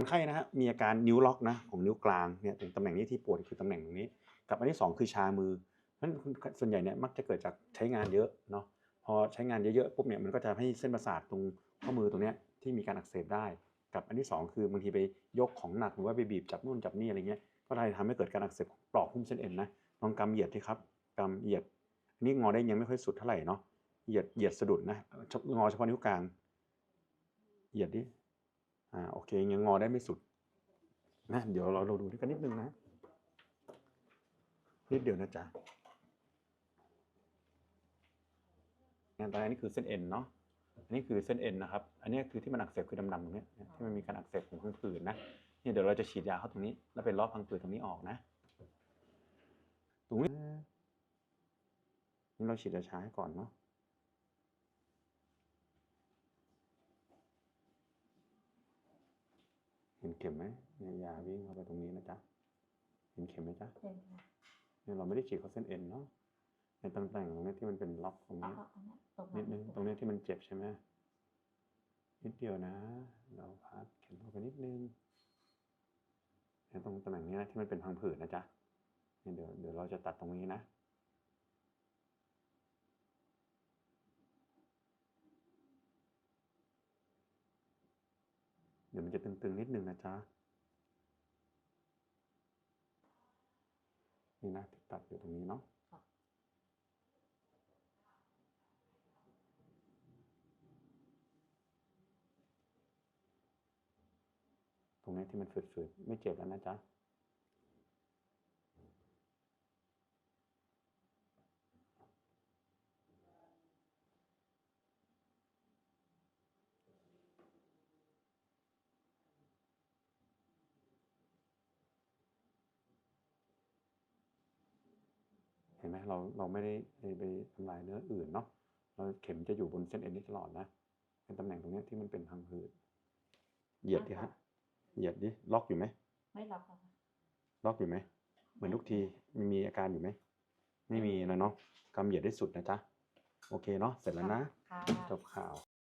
คนไข้นะฮะมีอาการนิ้วล็อกนะของนิ้วกลางเนี่ยตรงตำแหน่งนี้ที่ปวดคือตำแหน่งตรงนี้ กับอันที่สองคือชามือเพราะฉะนั้นส่วนใหญ่เนี่ยมักจะเกิดจากใช้งานเยอะเนาะพอใช้งานเยอะๆปุ๊บเนี่ยมันก็จะให้เส้นประสาทตรงข้อมือตรงเนี้ยที่มีการอักเสบได้ กับอันที่สองคือบางทีไปยกของหนักหรือว่าไปบีบจับนู่นจับนี่อะไรเงี้ยก็ได้ทำให้เกิดการอักเสบปลอกหุ้มเส้นเอ็นนะลองกำเหยียดที่ครับกำเหยียดอันนี้งอได้ยังไม่ค่อยสุดเท่าไหร่เนาะเหยียดเหยียดสะดุดนะงอเฉพาะนิ้วกลางเหยียดดิ อ่าโอเคยังงอได้ไม่สุดนะเดี๋ยวเราเราดูด้วยกันนิดนึงนะ นิดเดียวนะจ๊ะงานตอนนี้คือเส้นเอ็นเนาะอันนี้คือเส้นเอ็นนะครับ อันนี้คือที่มันอักเสบคือดำๆตรงเนี้ยที่มันมีการอักเสบของพังผืดนะนี่เดี๋ยวเราจะฉีดยาเข้าตรงนี้ แล้วไปลอกพังผืดตรงนี้ออกนะ ตรงนี้นี่เราฉีดยาชาให้ก่อนเนาะ เห็นเข็มไหมเนี่ยยาวิ่งเข้าไปตรงนี้นะจ๊ะ เห็นเข็มไหมจ๊ะเป็นค่ะเนี่ยเราไม่ได้ฉีดเข้าเส้นเอ็นเนาะในตำแหน่งตรงนี้ที่มันเป็นล็อกตรงเอานี้เอาเอาเนี่ยตรงนิดนึงตรงนี้ที่มันเจ็บใช่ไหมนิดเดียวนะ เราพัดเข็มเข้าไปนิดนึงเนี่ยตรงตำแหน่งนี้นะที่มันเป็นพังผืดนะจ๊ะเนี่ยเดี๋ยวเดี๋ยวเราจะตัดตรงนี้นะ เดี๋ยวมันจะตึงๆนิดนึงนะจ๊ะนี่นะที่ตัดอยู่ตรงนี้เนาะตรงนี้ที่มันฝืดๆไม่เจ็บแล้วนะจ๊ะ เห็นไหมเราเราไม่ได้ไปไปทำลายเนื้ออื่นเนาะเราเข็มจะอยู่บนเส้นเอ็นนี้ตลอดนะเป็นตำแหน่งตรงเนี้ยที่มันเป็นพังผืดเหยียดดิฮะเหยียดดิล็อกอยู่ไหมไม่ล็อกอะค่ะล็อกอยู่ไหมเหมือนทุกทีมีมีอาการอยู่ไหมไม่มีแล้วเนาะกำเหยียดได้สุดนะจ๊ะโอเคเนาะเสร็จแล้วนะค่ะจบข่าว